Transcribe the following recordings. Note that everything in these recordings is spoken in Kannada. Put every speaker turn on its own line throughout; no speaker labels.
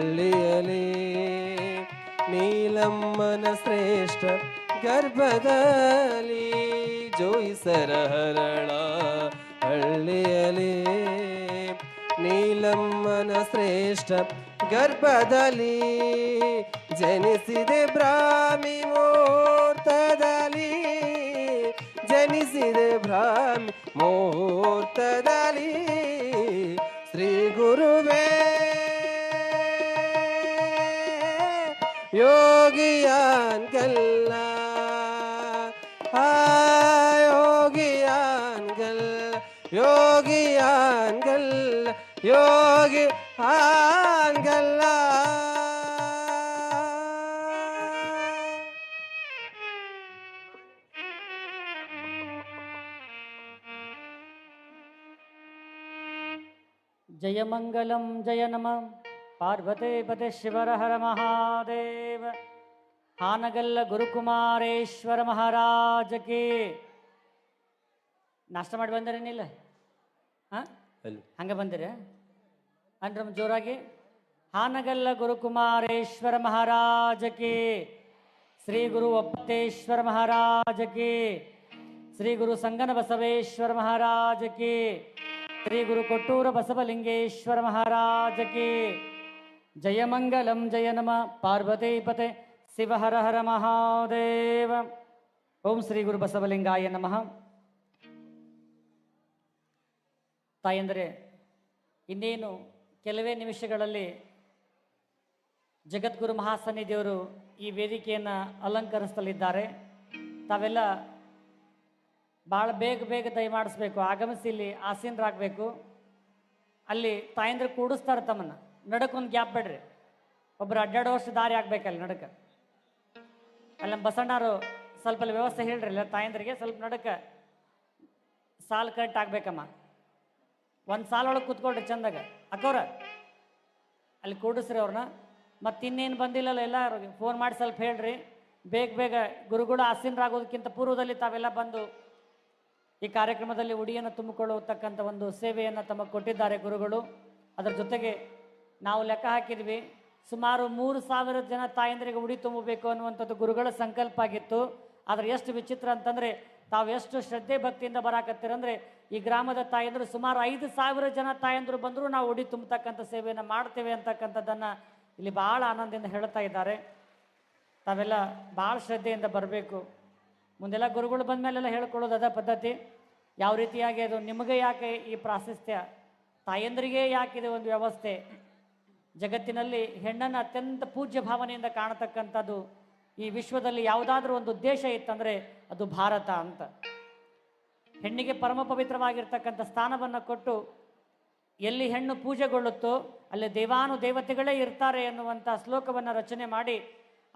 ಹಳ್ಳಿಯಲಿ ನೀಲಮ್ಮನ ಶ್ರೇಷ್ಠ ಗರ್ಭದಲ್ಲಿ ಜೋಯಿಸರ ಹರಳ. ಹಳ್ಳಿಯಲಿ ನೀಲಮ್ಮನ ಶ್ರೇಷ್ಠ ಗರ್ಭದಲ್ಲಿ ಜನಿಸಿದೆ ಬ್ರಾಹ್ಮಿ ಮುಹೂರ್ತದಲ್ಲಿ. ಜನಿಸಿದೆ ಬ್ರಾಹ್ಮಿ ಮುಹೂರ್ತದಲ್ಲಿ ಶ್ರೀ ಗುರುವೇ யோகியான் கல்லா யோகியான்கள் யோகியான்கள்
யோகி ஆண்கல்லா ஜெயமங்கலம் ஜெயநமம் பார்வதே பதே சிவரஹர மகாதேவ. ಹಾನಗಲ್ಲ ಗುರುಕುಮಾರೇಶ್ವರ ಮಹಾರಾಜಕ್ಕೆ ನಾಷ್ಟ ಮಾಡಿ ಬಂದರೇನಿಲ್ಲ ಹಾಂ? ಹಂಗೆ ಬಂದಿರ? ಅಂದ್ರೆ ಜೋರಾಗಿ. ಹಾನಗಲ್ಲ ಗುರುಕುಮಾರೇಶ್ವರ ಮಹಾರಾಜಕ್ಕೆ ಶ್ರೀ ಗುರು ಒಪ್ಪತೇಶ್ವರ ಮಹಾರಾಜಕ್ಕೆ ಶ್ರೀ ಗುರು ಸಂಗನ ಬಸವೇಶ್ವರ ಮಹಾರಾಜಕ್ಕೆ ಶ್ರೀ ಗುರು ಕೊಟ್ಟೂರ ಬಸವಲಿಂಗೇಶ್ವರ ಮಹಾರಾಜಕ್ಕೆ ಜಯಮಂಗಲಂ ಜಯ ನಮ ಪಾರ್ವತೀಪತೆ. ಶಿವ ಹರ ಹರ ಮಹಾದೇವ. ಓಂ ಶ್ರೀ ಗುರು ಬಸವಲಿಂಗಾಯ ನಮಃ. ತಾಯಂದರೆ, ಇನ್ನೇನು ಕೆಲವೇ ನಿಮಿಷಗಳಲ್ಲಿ ಜಗದ್ಗುರು ಮಹಾಸನ್ನಿಧಿಯವರು ಈ ವೇದಿಕೆಯನ್ನು ಅಲಂಕರಿಸಲಿದ್ದಾರೆ ತಾವೆಲ್ಲ ಭಾಳ ಬೇಗ ಬೇಗ ದಯಮಾಡಿಸ್ಬೇಕು, ಆಗಮಿಸಿ ಇಲ್ಲಿ ಆಸೀನರಾಗಬೇಕು. ಅಲ್ಲಿ ತಾಯಂದ್ರೆ ಕೂಡಿಸ್ತಾರೆ ತಮ್ಮನ್ನು. ನಡಕ್ಕೊಂದು ಗ್ಯಾಪ್ ಬೇಡ್ರಿ. ಒಬ್ಬರು ಅಡ್ಡಾಡೋ ವರ್ಷ ದಾರಿ ಆಗಬೇಕಲ್ಲಿ ನಡಕ. ಅಲ್ಲಿ ನಮ್ಮ ಬಸಣ್ಣರು ಸ್ವಲ್ಪ ಅಲ್ಲಿ ವ್ಯವಸ್ಥೆ ಹೇಳ್ರಿ, ಇಲ್ಲ ತಾಯಂದ್ರಿಗೆ ಸ್ವಲ್ಪ ನಡಕ ಸಾಲು ಕಟ್ ಆಗ್ಬೇಕಮ್ಮ. ಒಂದು ಸಾಲೊಳಗೆ ಕೂತ್ಕೊಳ್ರಿ ಚಂದಾಗ. ಅಕ್ಕವ್ರ, ಅಲ್ಲಿ ಕೂಡಿಸ್ರಿ ಅವ್ರನ್ನ. ಮತ್ತೆ ಇನ್ನೇನು ಬಂದಿಲ್ಲಲ್ಲ ಎಲ್ಲ ಫೋನ್ ಮಾಡಿ ಸ್ವಲ್ಪ ಹೇಳ್ರಿ. ಬೇಗ ಬೇಗ ಗುರುಗಳು ಆಸೀನರಾಗೋದಕ್ಕಿಂತ ಪೂರ್ವದಲ್ಲಿ ತಾವೆಲ್ಲ ಬಂದು ಈ ಕಾರ್ಯಕ್ರಮದಲ್ಲಿ ಉಡಿಯನ್ನು ತುಂಬಿಕೊಳ್ಳತಕ್ಕಂಥ ಒಂದು ಸೇವೆಯನ್ನು ತಮಗೆ ಕೊಟ್ಟಿದ್ದಾರೆ ಗುರುಗಳು. ಅದರ ಜೊತೆಗೆ ನಾವು ಲೆಕ್ಕ ಹಾಕಿದ್ವಿ. ಸುಮಾರು ಮೂರು ಸಾವಿರ ಜನ ತಾಯಂದರಿಗೆ ಉಡಿ ತುಂಬಬೇಕು ಅನ್ನುವಂಥದ್ದು ಗುರುಗಳ ಸಂಕಲ್ಪ ಆಗಿತ್ತು. ಆದರೆ ಎಷ್ಟು ವಿಚಿತ್ರ ಅಂತಂದರೆ ತಾವು ಎಷ್ಟು ಶ್ರದ್ಧೆ ಭಕ್ತಿಯಿಂದ ಬರಾಕತ್ತಿರಂದರೆ ಈ ಗ್ರಾಮದ ತಾಯಂದರು ಸುಮಾರು ಐದು ಸಾವಿರ ಜನ ತಾಯಂದರು ಬಂದರೂ ನಾವು ಉಡಿ ತುಂಬತಕ್ಕಂಥ ಸೇವೆಯನ್ನು ಮಾಡ್ತೇವೆ ಅಂತಕ್ಕಂಥದ್ದನ್ನು ಇಲ್ಲಿ ಭಾಳ ಆನಂದದಿಂದ ಹೇಳ್ತಾ ಇದ್ದಾರೆ. ತಾವೆಲ್ಲ ಭಾಳ ಶ್ರದ್ಧೆಯಿಂದ ಬರಬೇಕು. ಮುಂದೆಲ್ಲ ಗುರುಗಳು ಬಂದ ಮೇಲೆಲ್ಲ ಹೇಳ್ಕೊಳ್ಳೋದು ಅದ ಪದ್ಧತಿ. ಯಾವ ರೀತಿಯಾಗಿ ಅದು ನಿಮಗೆ ಯಾಕೆ ಈ ಪ್ರಾಶಸ್ತ್ಯ? ತಾಯಂದರಿಗೆ ಯಾಕಿದೆ ಒಂದು ವ್ಯವಸ್ಥೆ? ಜಗತ್ತಿನಲ್ಲಿ ಹೆಣ್ಣನ್ನು ಅತ್ಯಂತ ಪೂಜ್ಯ ಭಾವನೆಯಿಂದ ಕಾಣತಕ್ಕಂಥದ್ದು ಈ ವಿಶ್ವದಲ್ಲಿ ಯಾವುದಾದ್ರೂ ಒಂದು ದೇಶ ಇತ್ತಂದರೆ ಅದು ಭಾರತ ಅಂತ. ಹೆಣ್ಣಿಗೆ ಪರಮ ಪವಿತ್ರವಾಗಿರ್ತಕ್ಕಂಥ ಸ್ಥಾನವನ್ನು ಕೊಟ್ಟು ಎಲ್ಲಿ ಹೆಣ್ಣು ಪೂಜೆಗೊಳ್ಳುತ್ತೋ ಅಲ್ಲಿ ದೇವಾನು ದೇವತೆಗಳೇ ಇರ್ತಾರೆ ಎನ್ನುವಂಥ ಶ್ಲೋಕವನ್ನು ರಚನೆ ಮಾಡಿ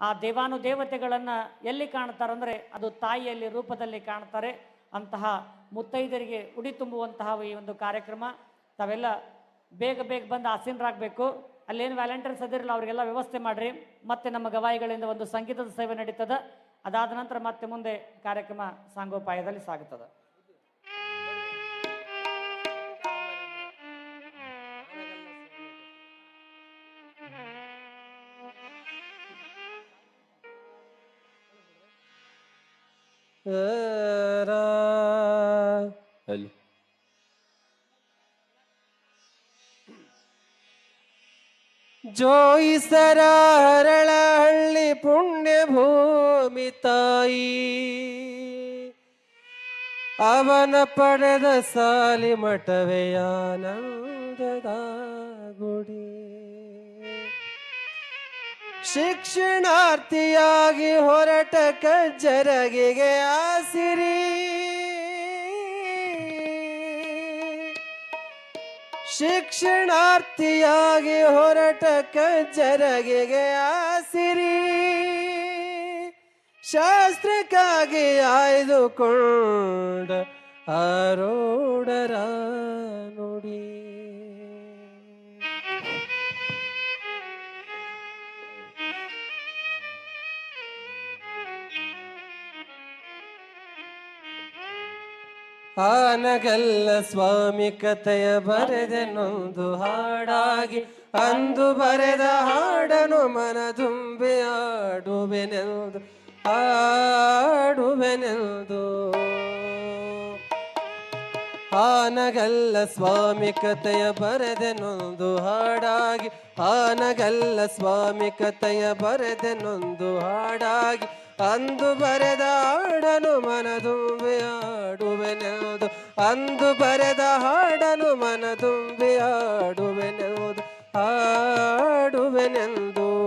ಆ ದೇವಾನು ದೇವತೆಗಳನ್ನು ಎಲ್ಲಿ ಕಾಣ್ತಾರಂದರೆ ಅದು ತಾಯಿಯಲ್ಲಿ ರೂಪದಲ್ಲಿ ಕಾಣ್ತಾರೆ. ಅಂತಹ ಮುತ್ತೈದರಿಗೆ ಉಡಿ ತುಂಬುವಂತಹ ಈ ಒಂದು ಕಾರ್ಯಕ್ರಮ. ತಾವೆಲ್ಲ ಬೇಗ ಬೇಗ ಬಂದು ಆಸೀನರಾಗಬೇಕು. ಅಲ್ಲೇನು ವ್ಯಾಲೆಂಟೈನ್ಸ್ ಅದಿರಲ್ಲ, ಅವರಿಗೆಲ್ಲ ವ್ಯವಸ್ಥೆ ಮಾಡಿರಿ. ಮತ್ತೆ ನಮ್ಮ ಗವಾಯಿಗಳಿಂದ ಒಂದು ಸಂಗೀತದ ಸೇವೆ ನಡೀತದೆ. ಅದಾದ ನಂತರ ಮತ್ತೆ ಮುಂದೆ ಕಾರ್ಯಕ್ರಮ ಸಾಂಗೋಪಾಯದಲ್ಲಿ ಸಾಗುತ್ತದೆ.
ಅಲ್ಲಿ ಜೋಯಿಸರ ಹರಳಹಳ್ಳಿ ಪುಣ್ಯ ಭೂಮಿ ತಾಯಿ. ಅವನ ಪಡೆದ ಸಾಲಿ ಮಠವೇ ಆನಂದದ ಗುಡಿ. ಶಿಕ್ಷಣಾರ್ಥಿಯಾಗಿ ಹೊರಟ ಕಜ್ಜರಗಿಗೆ ಆಸಿರಿ. ಶಿಕ್ಷಣಾರ್ಥಿಯಾಗಿ ಹೊರಟ ಕಜ್ಜರಗಿಗೆ ಆಸಿರಿ. ಶಾಸ್ತ್ರಕ್ಕಾಗಿ ಆಯ್ದುಕೊಂಡ ಆರೋಡರ ಆನಗಲ್ಲ ಸ್ವಾಮಿ ಕಥೆಯ ಬರೆದೆನೊಂದು ಹಾಡಾಗಿ ಅಂದು ಬರೆದ ಹಾಡನು ಮನ ತುಂಬಿ ಆಡುವೆನೆಂದು ಆಡುವೆನೆಂದು ಆನಗಲ್ಲ ಸ್ವಾಮಿ ಕಥೆಯ ಬರೆದೆನೊಂದು ಹಾಡಾಗಿ. ಆನಗಲ್ಲ ಸ್ವಾಮಿ ಕಥೆಯ ಬರೆದೆನೊಂದು ಹಾಡಾಗಿ. ಅಂದು ಬರೆದ ಹಾಡನು ಮನದುಂಬಿ ಆಡುವೆನೆಂದು ಅಂದು ಬರೆದ ಹಾಡನು ಮನದುಂಬಿ ಆಡುವೆನೆಂದು ಆಡುವೆನೆಂದು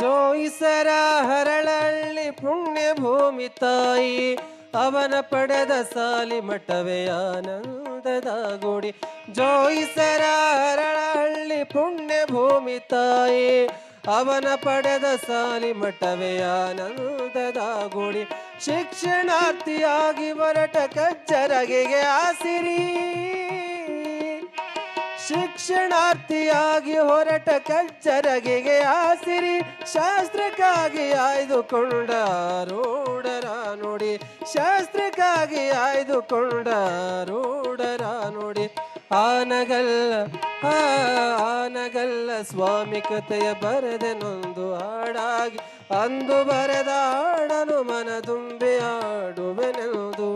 ಜೋಯಿಸರ ಹರಳಳ್ಳಿ ಪುಣ್ಯ ಭೂಮಿ ತಾಯಿ, ಅವನ ಪಡೆದ ಸಾಲಿ ಮಠವೇ ಆನಂದದ ಗುಡಿ. ಜೋಯಿಸರ ಹರಳಹಳ್ಳಿ ಪುಣ್ಯ ಭೂಮಿ ತಾಯಿ, ಅವನ ಪಡೆದ ಸಾಲಿ ಮಠವೇ ಆನಂದದ ಗುಡಿ. ಶಿಕ್ಷಣಾರ್ಥಿಯಾಗಿ ಹೊರಟ ಕಜ್ಜರಗೆಗೆ ಆಸಿರಿ. ಶಿಕ್ಷಣಾರ್ಥಿಯಾಗಿ ಹೊರಟ ಕಚ್ಚರಗೆಗೆ ಆಸಿರಿ. ಶಾಸ್ತ್ರಕ್ಕಾಗಿ ಆಯ್ದುಕೊಂಡ ರೂಢರ ನೋಡಿ. ಶಾಸ್ತ್ರಕ್ಕಾಗಿ ಆಯ್ದುಕೊಂಡ ರೂಢರ ನೋಡಿ. ಆನಗಲ್ಲ ಆನಗಲ್ಲ ಸ್ವಾಮಿ ಕಥೆಯ ಬರೆದೆನೊಂದು ಹಾಡಾಗಿ. ಅಂದು ಬರೆದ ಹಾಡನು ಮನ ತುಂಬಿ ಆಡುವೆನೆಂದು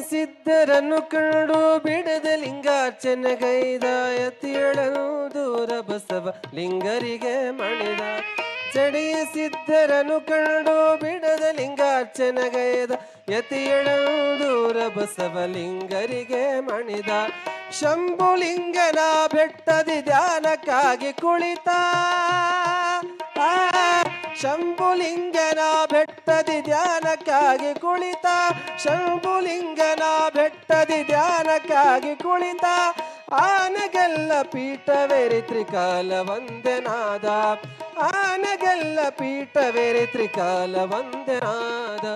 ಸಿದ್ಧರನ್ನು ಕಂಡು ಬಿಡದ ಲಿಂಗಾರ್ಚನೆಗೈದ ಯತಿಯಳನು ದೂರ ಬಸವ ಲಿಂಗರಿಗೆ ಮಣಿದ. ಜಡಿಯ ಸಿದ್ಧರನ್ನು ಕಂಡು ಬಿಡದ ಲಿಂಗಾರ್ಚನೆಗೈದ ಯತಿಯಳನು ದೂರ ಬಸವ ಲಿಂಗರಿಗೆ ಮಣಿದ. ಶಂಭುಲಿಂಗನ ಬೆಟ್ಟದಿ ಧ್ಯಾನಕ್ಕಾಗಿ ಕುಳಿತ. ಶಂಭುಲಿಂಗನ ಬೆಟ್ಟದಿ ಧ್ಯಾನಕ್ಕಾಗಿ ಕುಳಿತ, ಶಂಭುಲಿಂಗನ ಬೆಟ್ಟದಿ ಧ್ಯಾನಕ್ಕಾಗಿ ಕುಳಿತ, ಆನೆಗೆಲ್ಲ ಪೀಠವೇರಿ ತ್ರಿಕಾಲ ವಂದನಾದ ಆನೆಗೆಲ್ಲ ಪೀಠವೇರಿ ತ್ರಿಕಾಲ ವಂದನಾದ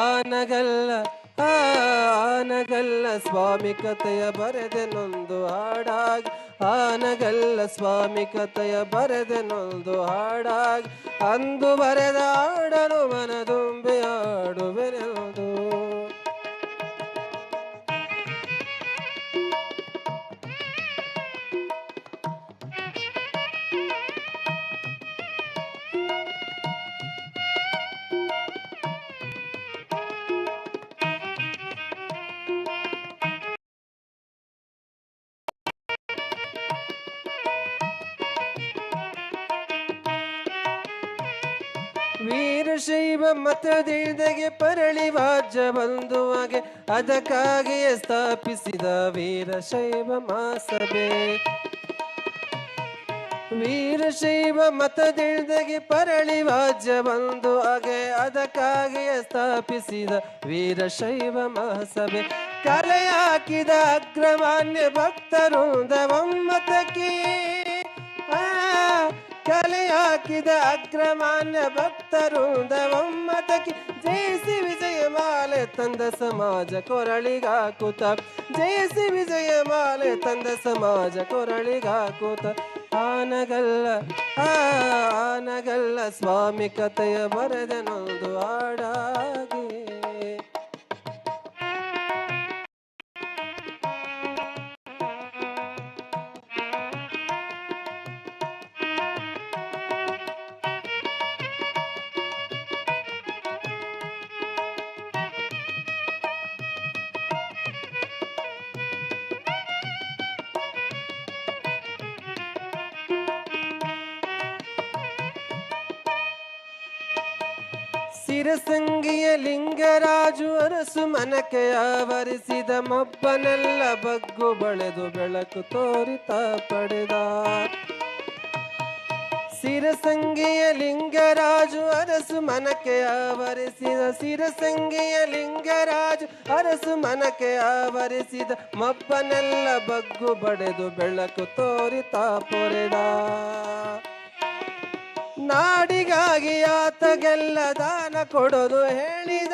ಆನಗಲ್ಲ ಆನಗಲ್ಲ ಸ್ವಾಮಿ ಕಥೆಯ ಬರೆದೆನೊಂದು ಹಾಡಾಗಿ. ಆನಗಲ್ಲ ಸ್ವಾಮಿ ಕಥೆಯ ಬರೆದೆನೊಂದು ಹಾಡಾಗಿ. ಅಂದು ಬರೆದ ಹಾಡಲು ಆಡುವೆನೆಂದು ವೀರಶೈವ ಮತದಿದಗೆ ಪರಳಿ ವಾಜ್ಯ ಬಂಧುವಾಗೆ ಅದಕ್ಕಾಗಿಯೇ ಸ್ಥಾಪಿಸಿದ ವೀರಶೈವ ಮಹಾಸಭೆ. ವೀರಶೈವ ಮತದಿದಗೆ ಪರಳಿ ವಾಜ್ಯ ಬಂದು ಅದಕ್ಕಾಗಿಯೇ ಸ್ಥಾಪಿಸಿದ ವೀರಶೈವ ಮಹಾಸಭೆ. ಕಲೆ ಹಾಕಿದ ಅಗ್ರಮಾನ್ಯ ಭಕ್ತರು ಒಮ್ಮತಕ್ಕೆ ಆ, ಕಲೆ ಹಾಕಿದ ಅಗ್ರಮಾನ್ಯ ಜಯಿಸಿ ವಿಜಯ ಮಾಲೆ ತಂದ ಸಮಾಜ ಕೊರಳಿಗಾಕುತ ಜಯಿಸಿ ವಿಜಯ ಮಾಲೆ ತಂದ ಸಮಾಜ ಕೊರಳಿಗಾಕುತ ಆನಗಲ್ಲ ಆನಗಲ್ಲ ಸ್ವಾಮಿ ಕಥೆಯ ಬರೆದನೊಂದು ಹಾಡಾಗಿ ಸಿರಸಂಗಿಯ ಲಿಂಗರಾಜು ಅರಸು ಮನಕ್ಕೆ ಆವರಿಸಿದ ಮಬ್ಬನೆಲ್ಲ ಬಗ್ಗು ಬಳೆದು ಬೆಳಕು ತೋರಿತ ಪಡೆದ. ಸಿರಸಂಗಿಯ ಲಿಂಗರಾಜು ಅರಸು ಮನಕೆ ಆವರಿಸಿದ ಸಿರಸಂಗಿಯ ಲಿಂಗರಾಜು ಅರಸು ಮನಕೆ ಆವರಿಸಿದ ಮಬ್ಬನೆಲ್ಲ ಬಗ್ಗು ಬಡೆದು ಬೆಳಕು ತೋರಿತ ಪೊರೆದ. ನಾಡಿಗಾಗಿ ಆತಗೆಲ್ಲ ದಾನ ಕೊಡೋದು ಹೇಳಿದ.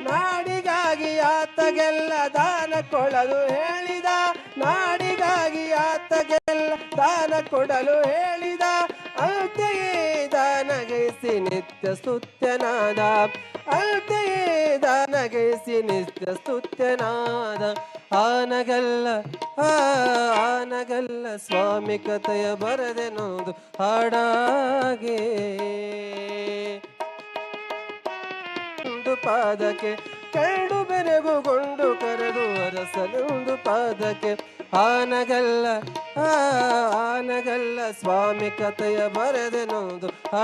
ನಾಡಿಗಾಗಿ ಆತಗೆಲ್ಲ ದಾನ ಕೊಡಲು ಹೇಳಿದ. ನಾಡಿಗಾಗಿ ಆತಗೆಲ್ಲ ದಾನ ಕೊಡಲು ಹೇಳಿದ. ಅಳ್ತೆಯೇ ದಾನಗೈಸಿ ನಿತ್ಯ ಸ್ತುತ್ಯನಾದ. ಅಳ್ತೆಯೇ ದಾನಗೈಸಿ ನಿತ್ಯ ಸ್ತುತ್ಯನಾದ. ಆನಗಲ್ಲ, ಆ ಆನಗಲ್ಲ ಸ್ವಾಮಿ ಕಥೆಯ ಬರದೆನೋದು ಹಾಡಾಗೆ. ಪಾದಕ್ಕೆ ಕರಡು ಬೆರಗುಗೊಂಡು ಕರೆದು ಅರಸಲೊಂದು ಪಾದಕ್ಕೆ. ಆನಗಲ್ಲ ಆನಗಲ್ಲ ಸ್ವಾಮಿ ಕಥೆಯ ಬರೆದೆನೋದು